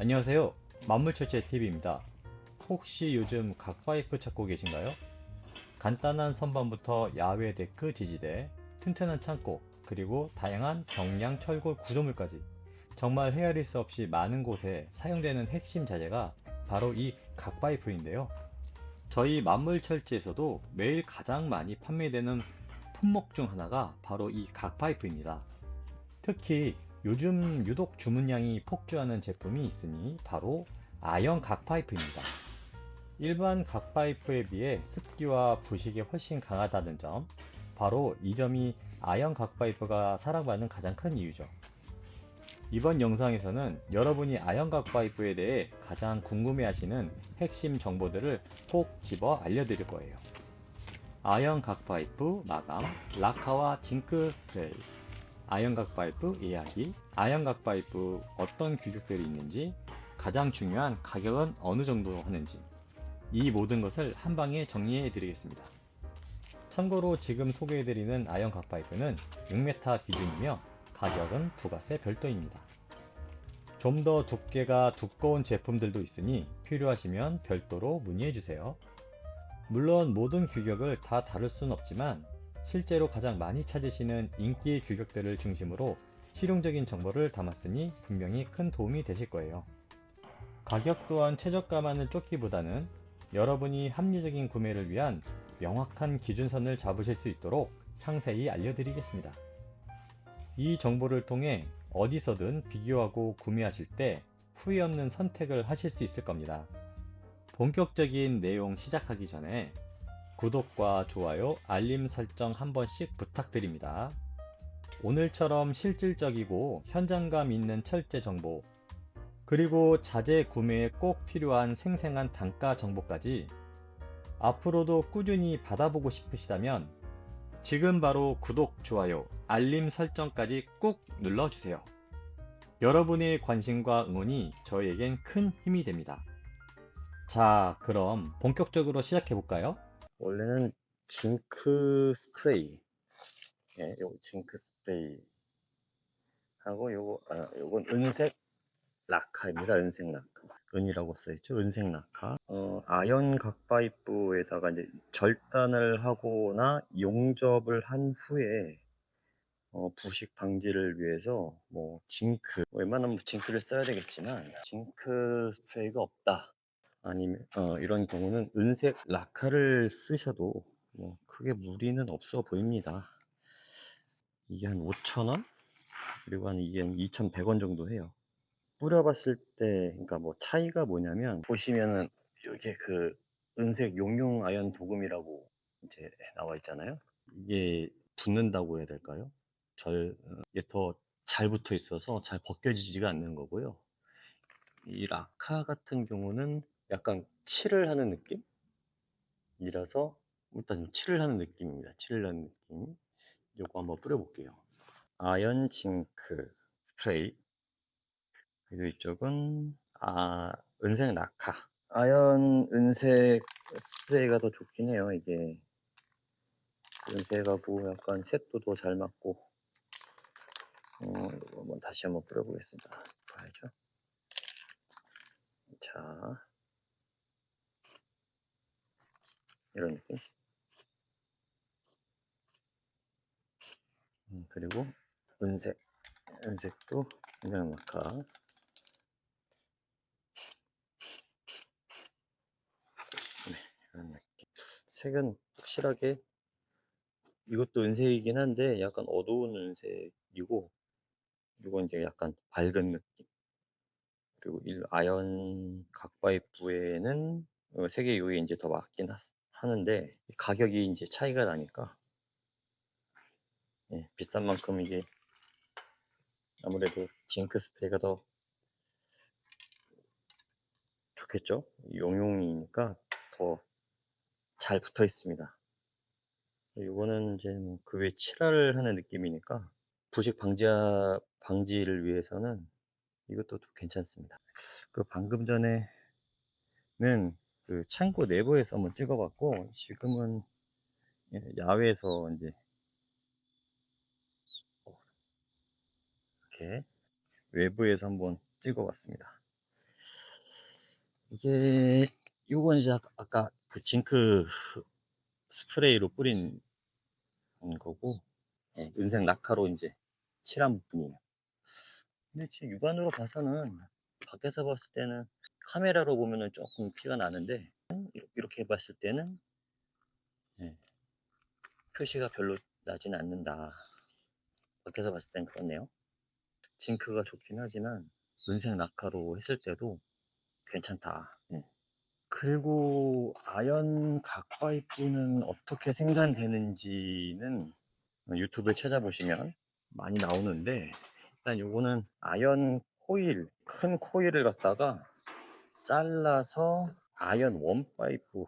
안녕하세요. 만물철제 TV입니다. 혹시 요즘 각파이프 찾고 계신가요? 간단한 선반부터 야외 데크 지지대, 튼튼한 창고, 그리고 다양한 경량 철골 구조물까지 정말 헤아릴 수 없이 많은 곳에 사용되는 핵심 자재가 바로 이 각파이프인데요. 저희 만물철제에서도 매일 가장 많이 판매되는 품목 중 하나가 바로 이 각파이프입니다. 특히 요즘 유독 주문량이 폭주하는 제품이 있으니 바로 아연 각파이프입니다. 일반 각파이프에 비해 습기와 부식이 훨씬 강하다는 점, 바로 이 점이 아연 각파이프가 사랑받는 가장 큰 이유죠. 이번 영상에서는 여러분이 아연 각파이프에 대해 가장 궁금해하시는 핵심 정보들을 꼭 집어 알려드릴 거예요. 아연 각파이프 마감, 라카와 징크 스프레이, 아연각 파이프 이야기, 아연각 파이프 어떤 규격들이 있는지, 가장 중요한 가격은 어느 정도 하는지, 이 모든 것을 한 방에 정리해 드리겠습니다. 참고로 지금 소개해 드리는 아연각 파이프는 6m 기준이며 가격은 부가세 별도입니다. 좀 더 두께가 두꺼운 제품들도 있으니 필요하시면 별도로 문의해 주세요. 물론 모든 규격을 다 다룰 순 없지만 실제로 가장 많이 찾으시는 인기 규격들을 중심으로 실용적인 정보를 담았으니 분명히 큰 도움이 되실 거예요. 가격 또한 최저가만을 쫓기보다는 여러분이 합리적인 구매를 위한 명확한 기준선을 잡으실 수 있도록 상세히 알려드리겠습니다. 이 정보를 통해 어디서든 비교하고 구매하실 때 후회 없는 선택을 하실 수 있을 겁니다. 본격적인 내용 시작하기 전에 구독과 좋아요, 알림 설정 한 번씩 부탁드립니다. 오늘처럼 실질적이고 현장감 있는 철제 정보, 그리고 자재 구매에 꼭 필요한 생생한 단가 정보까지 앞으로도 꾸준히 받아보고 싶으시다면 지금 바로 구독, 좋아요, 알림 설정까지 꾹 눌러주세요. 여러분의 관심과 응원이 저희에겐 큰 힘이 됩니다. 자, 그럼 본격적으로 시작해볼까요? 원래는 징크 스프레이. 예, 요 징크 스프레이. 하고 요거, 아, 요건 은색 라카입니다. 은색 라카. 은이라고 써있죠. 은색 라카. 어, 아연 각파이프에다가 이제 절단을 하거나 용접을 한 후에 어, 부식 방지를 위해서 뭐 징크, 웬만하면 징크를 써야 되겠지만 징크 스프레이가 없다. 아니면 어, 이런 경우는 은색 라카를 쓰셔도 뭐 크게 무리는 없어 보입니다. 이게 한 5,000원? 그리고 한 이게 한 2,100원 정도 해요. 뿌려봤을 때, 그러니까 뭐 차이가 뭐냐면 보시면은 이게 그 은색 용융 아연 도금이라고 이제 나와 있잖아요. 이게 붙는다고 해야 될까요? 절 어, 이게 더 잘 붙어 있어서 잘 벗겨지지가 않는 거고요. 이 라카 같은 경우는 약간 칠을 하는 느낌이라서 일단 칠을 하는 느낌입니다. 칠을 하는 느낌. 요거 한번 뿌려볼게요. 아연 징크 스프레이. 그리고 이쪽은 아 은색 라카. 아연 은색 스프레이가 더 좋긴 해요. 이게 은색하고 약간 색도 더 잘 맞고. 어, 한번 다시 한번 뿌려보겠습니다. 봐야죠. 자, 이런 느낌. 음, 그리고 은색, 은색도 그냥 낙하. 네, 이런 느낌. 색은 확실하게 이것도 은색이긴 한데 약간 어두운 은색이고 이건 이제 약간 밝은 느낌. 그리고 일 아연 각파이프에는 어, 색의 요에 이제 더 맞긴 하, 하는데 가격이 이제 차이가 나니까 예, 비싼 만큼 이게 아무래도 징크 스프레이가 더 좋겠죠? 용용이니까 더 잘 붙어 있습니다. 이거는 이제 뭐 그 외 칠화를 하는 느낌이니까 부식 방지 방지를 위해서는 이것도 또 괜찮습니다. 그 방금 전에는 그 창고 내부에서 한번 찍어봤고 지금은 예, 야외에서 이제 이렇게 외부에서 한번 찍어봤습니다. 이게 요건 이제 아까- 그 징크 스프레이로 뿌린 거고 예, 은색 낙하로 이제 칠한 부분이에요. 근데 지금 육안으로 봐서는 밖에서 봤을 때는 카메라로 보면은 조금 피가 나는데 이렇게- 봤을 때는 예, 표시가 별로 나진 않는다. 밖에서 봤을 땐 그렇네요. 징크가 좋긴 하지만 은색 낙하로 했을 때도 괜찮다. 예. 그리고 아연 각파이프는 어떻게 생산되는지는 유튜브에 찾아보시면 많이 나오는데 일단 요거는 아연 코일 큰 코일을 갖다가 잘라서 아연 원 파이프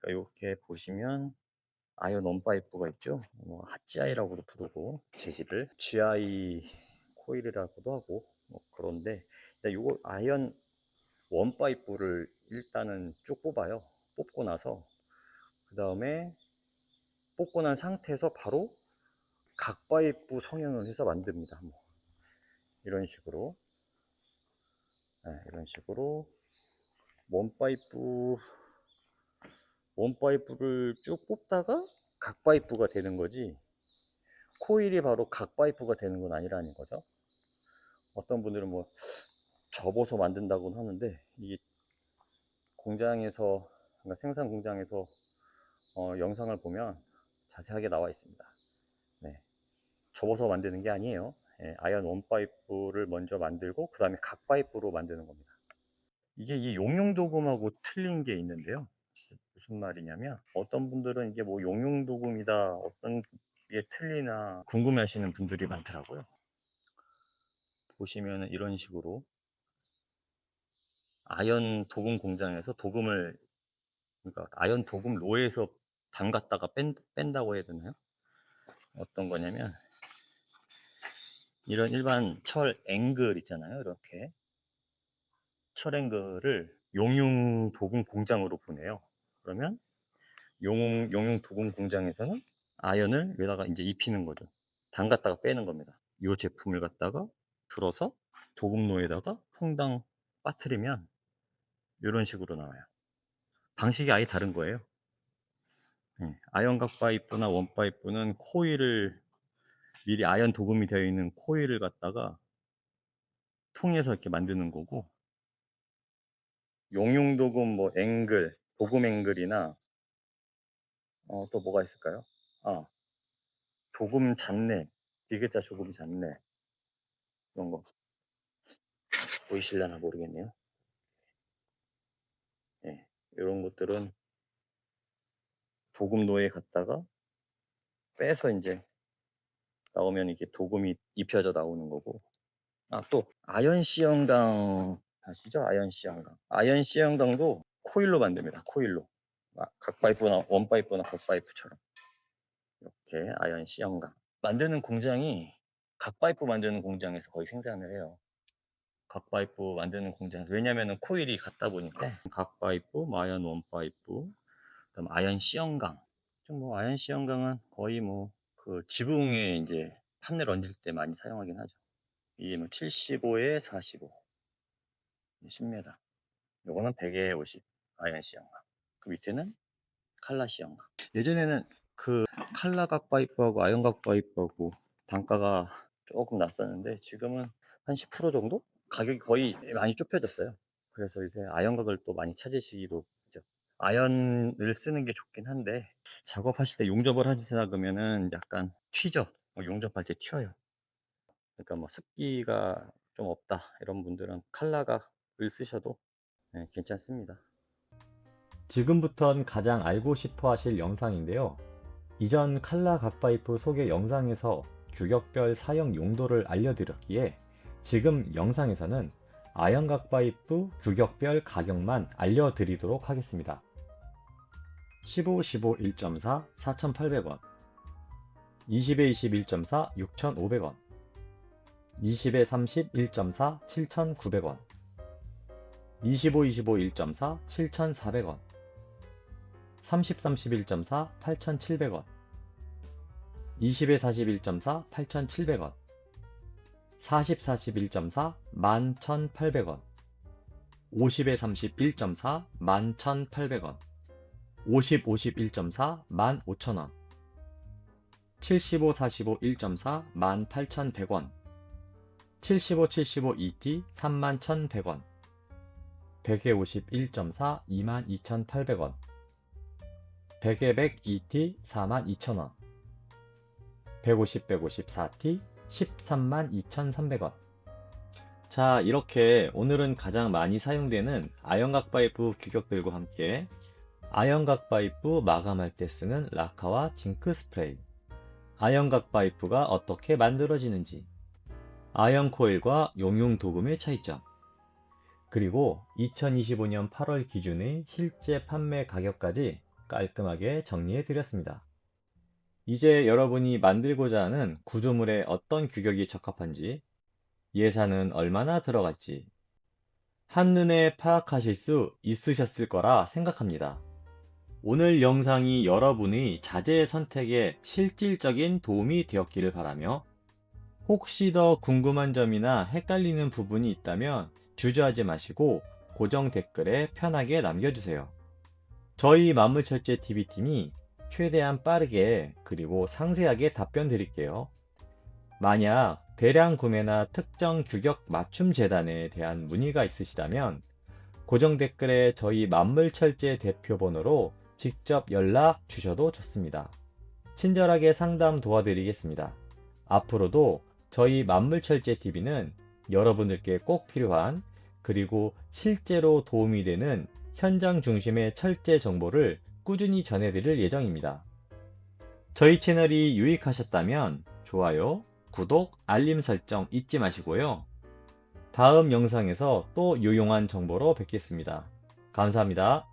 그러니까 이렇게 보시면 아연 원 파이프가 있죠? 뭐 핫지아이라고도 부르고 재질을 GI 코일이라고도 하고 뭐 그런데 요거 아연 원 파이프를 일단은 쭉 뽑아요. 뽑고 나서 그 다음에 뽑고 난 상태에서 바로 각 파이프 성형을 해서 만듭니다. 뭐 이런 식으로. 네, 이런 식으로 원파이프 원파이프를 쭉 뽑다가 각파이프가 되는 거지. 코일이 바로 각파이프가 되는 건 아니라는 거죠. 어떤 분들은 뭐 접어서 만든다고는 하는데 이게 공장에서 그러니까 생산 공장에서 어, 영상을 보면 자세하게 나와 있습니다. 네. 접어서 만드는 게 아니에요. 예, 아연 원파이프를 먼저 만들고 그 다음에 각파이프로 만드는 겁니다 이게 이 용융도금하고 틀린 게 있는데요. 무슨 말이냐면 어떤 분들은 이게 뭐 용융도금이다 어떤 게 틀리나 궁금해 하시는 분들이 많더라고요. 보시면 이런 식으로 아연 도금 공장에서 도금을 그러니까 아연 도금 로에서 담갔다가 뺀, 뺀다고 해야 되나요? 어떤 거냐면 이런 일반 철 앵글 있잖아요 이렇게 철 앵글을 용융 도금 공장으로 보내요. 그러면 용융, 용융 도금 공장에서는 아연을 여기다가 이제 입히는 거죠. 담갔다가 빼는 겁니다. 이 제품을 갖다가 들어서 도금로에다가 퐁당 빠뜨리면 이런 식으로 나와요. 방식이 아예 다른 거예요. 네, 아연각 파이프나 원 파이프는 코일을 미리 아연 도금이 되어 있는 코일을 갖다가 통해서 이렇게 만드는 거고 용융 도금 뭐 앵글 도금 앵글이나 어, 또 뭐가 있을까요? 아 도금 잡내 디귿자 조금 잡내. 이런 거 보이실려나 모르겠네요. 예, 이런 것들은 도금로에 갔다가 빼서 이제 나오면 이게 도금이 입혀져 나오는 거고. 아 또 아연 시형강 아시죠? 아연 시형강 아연 시형강도 코일로 만듭니다. 코일로. 아, 각파이프나 원 파이프나 겉 파이프처럼. 이렇게 아연 시형강 만드는 공장이 각 파이프 만드는 공장에서 거의 생산을 해요. 각 파이프 만드는 공장. 왜냐면은 코일이 같다 보니까. 각파이프, 뭐 아연 원 파이프 그다음 아연 시형강 뭐 아연 시형강은 거의 뭐 그 지붕에 이제 판넬 얹을 때 많이 사용하긴 하죠. 이게 뭐 75에 45 10m 요거는 100에 50 아연 시형강 그 밑에는 칼라 시형강 예전에는 그 칼라 각파이프하고 아연 각파이프하고 단가가 조금 났었는데 지금은 한 10% 정도? 가격이 거의 많이 좁혀졌어요. 그래서 이제 아연각을 또 많이 찾으시기도 하죠. 아연을 쓰는 게 좋긴 한데 작업하실 때 용접을 하시다 그러면은 약간 튀죠. 뭐 용접할 때 튀어요. 그러니까 뭐 습기가 좀 없다 이런 분들은 칼라각을 쓰셔도 네, 괜찮습니다 지금부턴 가장 알고 싶어 하실 영상인데요. 이전 칼라 각파이프 소개 영상에서 규격별 사용 용도를 알려드렸기에 지금 영상에서는 아연 각파이프 규격별 가격만 알려드리도록 하겠습니다. 15, 15, 1.4, 4,800원 20에 21.4, 6,500원 20에 30, 1.4, 7,900원 25, 25, 1.4, 7,400원. 30, 31.4, 8,700원. 20에 41.4, 8,700원. 40, 41.4, 11,800원. 50에 31.4 11,800원. 50 51.4 15,000원. 75 45 1.4 18,100원. 75 75 2T 31,100원 100에 51.4 22,800원. 100에 100 2T 42,000원. 150 150 4T 132,300원. 자 이렇게 오늘은 가장 많이 사용되는 아연각 파이프 규격들과 함께 아연각 파이프 마감할 때 쓰는 라카와 징크 스프레이 아연각 파이프가 어떻게 만들어지는지 아연 코일과 용융 도금의 차이점 그리고 2025년 8월 기준의 실제 판매 가격까지 깔끔하게 정리해 드렸습니다. 이제 여러분이 만들고자 하는 구조물에 어떤 규격이 적합한지 예산은 얼마나 들어갈지 한눈에 파악하실 수 있으셨을 거라 생각합니다. 오늘 영상이 여러분의 자재 선택에 실질적인 도움이 되었기를 바라며 혹시 더 궁금한 점이나 헷갈리는 부분이 있다면 주저하지 마시고 고정 댓글에 편하게 남겨주세요. 저희 만물철제 TV팀이 최대한 빠르게 그리고 상세하게 답변 드릴게요. 만약 대량 구매나 특정 규격 맞춤 재단에 대한 문의가 있으시다면 고정 댓글에 저희 만물철제 대표 번호로 직접 연락 주셔도 좋습니다. 친절하게 상담 도와드리겠습니다. 앞으로도 저희 만물철제 TV는 여러분들께 꼭 필요한 그리고 실제로 도움이 되는 현장 중심의 철제 정보를 꾸준히 전해드릴 예정입니다. 저희 채널이 유익하셨다면 좋아요, 구독, 알림 설정 잊지 마시고요. 다음 영상에서 또 유용한 정보로 뵙겠습니다. 감사합니다.